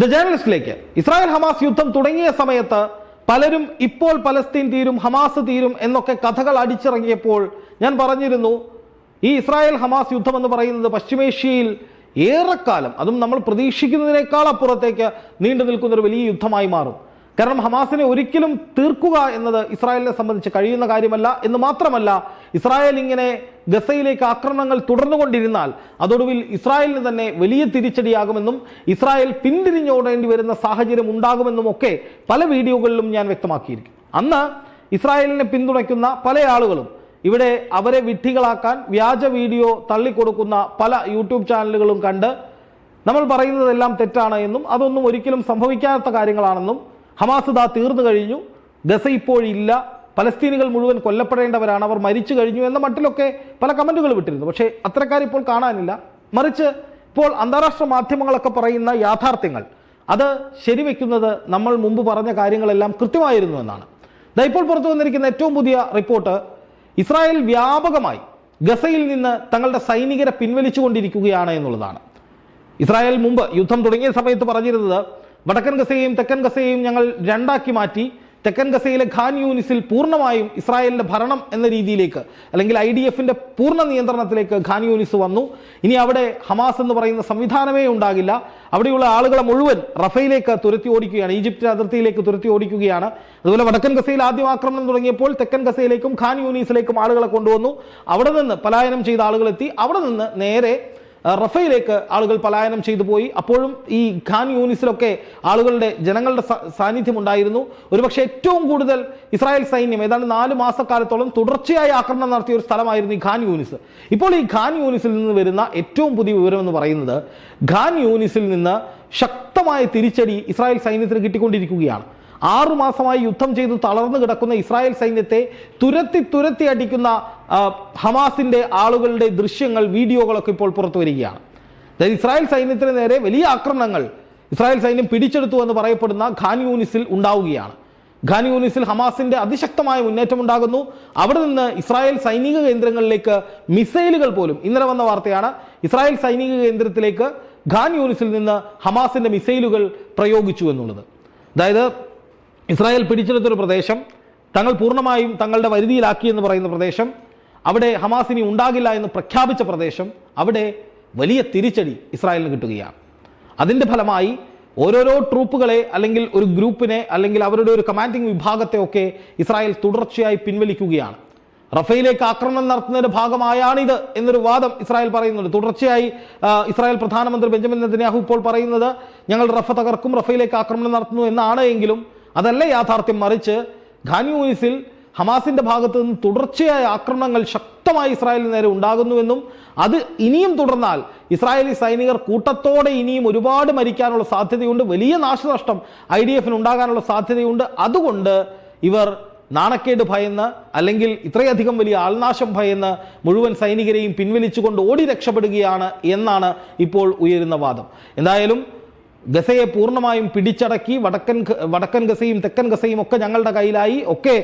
The ജേർണലിസ്റ്റിലേക്ക്. Israel Hamas യുദ്ധം തുടങ്ങിയ സമയത്ത് പലരും ഇപ്പോൾ പലസ്തീൻ തീരും ഹമാസ് തീരും എന്നൊക്കെ കഥകൾ അടിച്ചിറങ്ങിയപ്പോൾ ഞാൻ പറഞ്ഞിരുന്നു ഈ ഇസ്രായേൽ ഹമാസ് യുദ്ധം എന്ന് പറയുന്നത് പശ്ചിമേഷ്യയിൽ ഏറെക്കാലം അതും നമ്മൾ പ്രതീക്ഷിക്കുന്നതിനേക്കാൾ അപ്പുറത്തേക്ക് നീണ്ടു നിൽക്കുന്ന ഒരു വലിയ യുദ്ധമായി മാറും. കാരണം ഹമാസിനെ ഒരിക്കലും തീർക്കുക എന്നത് ഇസ്രായേലിനെ സംബന്ധിച്ച് കഴിയുന്ന കാര്യമല്ല എന്ന് മാത്രമല്ല ഇസ്രായേൽ ഇങ്ങനെ ഗസയിലേക്ക് ആക്രമണങ്ങൾ തുടർന്നുകൊണ്ടിരുന്നാൽ അതൊടുവിൽ ഇസ്രായേലിന് തന്നെ വലിയ തിരിച്ചടിയാകുമെന്നും ഇസ്രായേൽ പിന്തിരിഞ്ഞോടേണ്ടി വരുന്ന സാഹചര്യം ഉണ്ടാകുമെന്നും ഒക്കെ പല വീഡിയോകളിലും ഞാൻ വ്യക്തമാക്കിയിരിക്കും. അന്ന് ഇസ്രായേലിനെ പിന്തുണയ്ക്കുന്ന പല ആളുകളും ഇവിടെ അവരെ വിഡ്ഢികളാക്കാൻ വ്യാജ വീഡിയോ തള്ളിക്കൊടുക്കുന്ന പല യൂട്യൂബ് ചാനലുകളും കണ്ട് നമ്മൾ പറയുന്നതെല്ലാം തെറ്റാണ് എന്നും അതൊന്നും ഒരിക്കലും സംഭവിക്കാത്ത കാര്യങ്ങളാണെന്നും ഹമാസ് ദാ തീർന്നു കഴിഞ്ഞു. ഗസ ഇപ്പോഴില്ല പലസ്തീനികൾ മുഴുവൻ കൊല്ലപ്പെടേണ്ടവരാണ്. അവർ മരിച്ചു കഴിഞ്ഞു എന്ന മട്ടിലൊക്കെ പല കമന്റുകൾ വിട്ടിരുന്നു. പക്ഷേ അത്തരക്കാർ ഇപ്പോൾ കാണാനില്ല. മറിച്ച് ഇപ്പോൾ അന്താരാഷ്ട്ര മാധ്യമങ്ങളൊക്കെ പറയുന്ന യാഥാർത്ഥ്യങ്ങൾ. അത് ശരിവെക്കുന്നത് നമ്മൾ മുമ്പ് പറഞ്ഞ കാര്യങ്ങളെല്ലാം കൃത്യമായിരുന്നു എന്നാണ്. ഇപ്പോൾ പുറത്തു വന്നിരിക്കുന്ന ഏറ്റവും പുതിയ റിപ്പോർട്ട്. ഇസ്രായേൽ വ്യാപകമായി ഗസയിൽ നിന്ന് തങ്ങളുടെ സൈനികരെ പിൻവലിച്ചുകൊണ്ടിരിക്കുകയാണ് എന്നുള്ളതാണ്. ഇസ്രായേൽ മുമ്പ് യുദ്ധം തുടങ്ങിയ സമയത്ത് പറഞ്ഞിരുന്നത് വടക്കൻ ഗസയെയും തെക്കൻ ഗസയെയും ഞങ്ങൾ രണ്ടാക്കി മാറ്റി തെക്കൻ ഗസയിലെ ഖാൻ യൂനിസിൽ പൂർണമായും ഇസ്രായേലിന്റെ ഭരണം എന്ന രീതിയിലേക്ക് അല്ലെങ്കിൽ ഐ ഡി എഫിന്റെ പൂർണ നിയന്ത്രണത്തിലേക്ക് ഖാൻ യൂനിസ് വന്നു. ഇനി അവിടെ ഹമാസ് എന്ന് പറയുന്ന സംവിധാനമേ ഉണ്ടാകില്ല. അവിടെയുള്ള ആളുകളെ മുഴുവൻ റഫയിലേക്ക് തുരത്തി ഓടിക്കുകയാണ് ഈജിപ്തിന്റെ അതിർത്തിയിലേക്ക് തുരത്തി ഓടിക്കുകയാണ്. അതുപോലെ വടക്കൻ ഗസയിൽ ആദ്യം ആക്രമണം തുടങ്ങിയപ്പോൾ തെക്കൻ ഗസയിലേക്കും ഖാൻ യൂനീസിലേക്കും ആളുകളെ കൊണ്ടുവന്നു. അവിടെ നിന്ന് പലായനം ചെയ്ത ആളുകളെത്തി. അവിടെ നിന്ന് നേരെ റഫയിലേക്ക് ആളുകൾ പലായനം ചെയ്തു പോയി. അപ്പോഴും ഈ ഖാൻ യൂണിസിലൊക്കെ ആളുകളുടെ ജനങ്ങളുടെ സാന്നിധ്യം ഉണ്ടായിരുന്നു ഒരുപക്ഷെ ഏറ്റവും കൂടുതൽ ഇസ്രായേൽ സൈന്യം ഏതാണ്ട് നാല് മാസക്കാലത്തോളം തുടർച്ചയായി ആക്രമണം നടത്തിയ ഒരു സ്ഥലമായിരുന്നു ഈ ഖാൻ യൂണിസ് ഇപ്പോൾ ഈ ഖാൻ യൂണിസിൽ നിന്ന് വരുന്ന ഏറ്റവും പുതിയ വിവരം എന്ന് പറയുന്നത് ഖാൻ യൂണിസിൽ നിന്ന് ശക്തമായ തിരിച്ചടി ഇസ്രായേൽ സൈന്യത്തിന് കിട്ടിക്കൊണ്ടിരിക്കുകയാണ്. ആറു മാസമായി യുദ്ധം ചെയ്ത് തളർന്നു കിടക്കുന്ന ഇസ്രായേൽ സൈന്യത്തെ തുരത്തി തുരത്തി അടിക്കുന്ന ഹമാസിന്റെ ആളുകളുടെ ദൃശ്യങ്ങൾ വീഡിയോകളൊക്കെ ഇപ്പോൾ പുറത്തു വരികയാണ്. അതായത് ഇസ്രായേൽ സൈന്യത്തിന് നേരെ വലിയ ആക്രമണങ്ങൾ ഇസ്രായേൽ സൈന്യം പിടിച്ചെടുത്തു എന്ന് പറയപ്പെടുന്ന ഖാൻ യൂണിസിൽ ഉണ്ടാവുകയാണ്. ഖാൻ യൂണിസിൽ ഹമാസിന്റെ അതിശക്തമായ മുന്നേറ്റം ഉണ്ടാകുന്നു. അവിടെ നിന്ന് ഇസ്രായേൽ സൈനിക കേന്ദ്രങ്ങളിലേക്ക് മിസൈലുകൾ പോലും ഇന്നലെ വന്ന വാർത്തയാണ് ഇസ്രായേൽ സൈനിക കേന്ദ്രത്തിലേക്ക് ഖാൻ യൂണിസിൽ നിന്ന് ഹമാസിന്റെ മിസൈലുകൾ പ്രയോഗിച്ചു എന്നുള്ളത്. അതായത് ഇസ്രായേൽ പിടിച്ചെടുത്തൊരു പ്രദേശം തങ്ങൾ പൂർണമായും തങ്ങളുടെ വരുതിയിലാക്കി എന്ന് പറയുന്ന പ്രദേശം അവിടെ ഹമാസിനി ഉണ്ടാകില്ല എന്ന് പ്രഖ്യാപിച്ച പ്രദേശം അവിടെ വലിയ തിരിച്ചടി ഇസ്രായേലിന് കിട്ടുകയാണ്. അതിന്റെ ഫലമായി ഓരോരോ ട്രൂപ്പുകളെ അല്ലെങ്കിൽ ഒരു ഗ്രൂപ്പിനെ അല്ലെങ്കിൽ അവരുടെ ഒരു കമാൻഡിംഗ് വിഭാഗത്തെ ഒക്കെ ഇസ്രായേൽ തുടർച്ചയായി പിൻവലിക്കുകയാണ്. റഫയിലേക്ക് ആക്രമണം നടത്തുന്നതിന്റെ ഭാഗമായാണിത് എന്നൊരു വാദം ഇസ്രായേൽ പറയുന്നുണ്ട്. തുടർച്ചയായി ഇസ്രായേൽ പ്രധാനമന്ത്രി ബെഞ്ചമിൻ നെതന്യാഹു ഇപ്പോൾ പറയുന്നത് ഞങ്ങൾ റഫ തകർക്കും റഫയിലേക്ക് ആക്രമണം നടത്തുന്നു എന്നാണ് എങ്കിലും അതല്ല യാഥാർത്ഥ്യം? മറിച്ച് ഖാൻ ഹമാസിന്റെ ഭാഗത്ത് നിന്ന് തുടർച്ചയായ ആക്രമണങ്ങൾ ശക്തമായി ഇസ്രായേലിന് നേരെ ഉണ്ടാകുന്നുവെന്നും അത് ഇനിയും തുടർന്നാൽ ഇസ്രായേലി സൈനികർ കൂട്ടത്തോടെ ഇനിയും ഒരുപാട് മരിക്കാനുള്ള സാധ്യതയുണ്ട്. വലിയ നാശനഷ്ടം ഐ ഡി എഫിന് ഉണ്ടാകാനുള്ള സാധ്യതയുണ്ട്. അതുകൊണ്ട് ഇവർ നാണക്കേട് ഭയന്ന് അല്ലെങ്കിൽ ഇത്രയധികം വലിയ ആൾനാശം ഭയന്ന് മുഴുവൻ സൈനികരെയും പിൻവലിച്ചുകൊണ്ട് ഓടി രക്ഷപ്പെടുകയാണ് എന്നാണ് ഇപ്പോൾ ഉയരുന്ന വാദം. എന്തായാലും ഗസയെ പൂർണമായും പിടിച്ചടക്കി വടക്കൻ വടക്കൻ ഗസയും തെക്കൻ ഗസയും ഒക്കെ ഞങ്ങളുടെ കയ്യിലായി. ഒക്കെ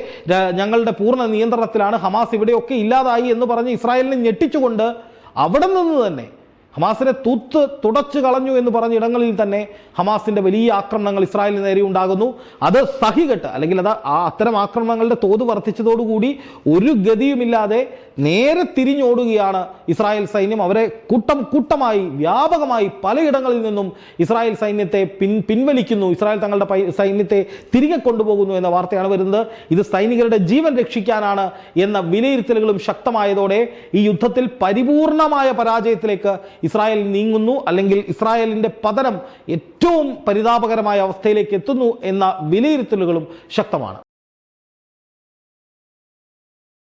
ഞങ്ങളുടെ പൂർണ നിയന്ത്രണത്തിലാണ് ഹമാസ് ഇവിടെയൊക്കെ ഇല്ലാതായി എന്ന് പറഞ്ഞ് ഇസ്രായേലിനെ ഞെട്ടിച്ചുകൊണ്ട് അവിടെ നിന്ന് തന്നെ ഹമാസിനെ തൂത്ത് തുടച്ചു കളഞ്ഞു എന്ന് പറഞ്ഞ ഇടങ്ങളിൽ തന്നെ ഹമാസിന്റെ വലിയ ആക്രമണങ്ങൾ ഇസ്രായേലിന് നേരെ ഉണ്ടാകുന്നു. അത് സഹികെട്ട് അല്ലെങ്കിൽ അത് ആ അത്തരം ആക്രമണങ്ങളുടെ തോത് വർദ്ധിച്ചതോടുകൂടി ഒരു ഗതിയുമില്ലാതെ നേരെ തിരിഞ്ഞോടുകയാണ് ഇസ്രായേൽ സൈന്യം. അവരെ കൂട്ടം കൂട്ടമായി വ്യാപകമായി പലയിടങ്ങളിൽ നിന്നും ഇസ്രായേൽ സൈന്യത്തെ പിൻ പിൻവലിക്കുന്നു. ഇസ്രായേൽ തങ്ങളുടെ സൈന്യത്തെ തിരികെ കൊണ്ടുപോകുന്നു എന്ന വാർത്തയാണ് വരുന്നത്. ഇത് സൈനികരുടെ ജീവൻ രക്ഷിക്കാനാണ് എന്ന വിലയിരുത്തലുകളും ശക്തമായതോടെ ഈ യുദ്ധത്തിൽ പരിപൂർണമായ പരാജയത്തിലേക്ക് ഇസ്രായേൽ നീങ്ങുന്നു അല്ലെങ്കിൽ ഇസ്രായേലിന്റെ പതനം ഏറ്റവും പരിതാപകരമായ അവസ്ഥയിലേക്ക് എത്തുന്നു എന്ന വിലയിരുത്തലുകളും ശക്തമാണ്.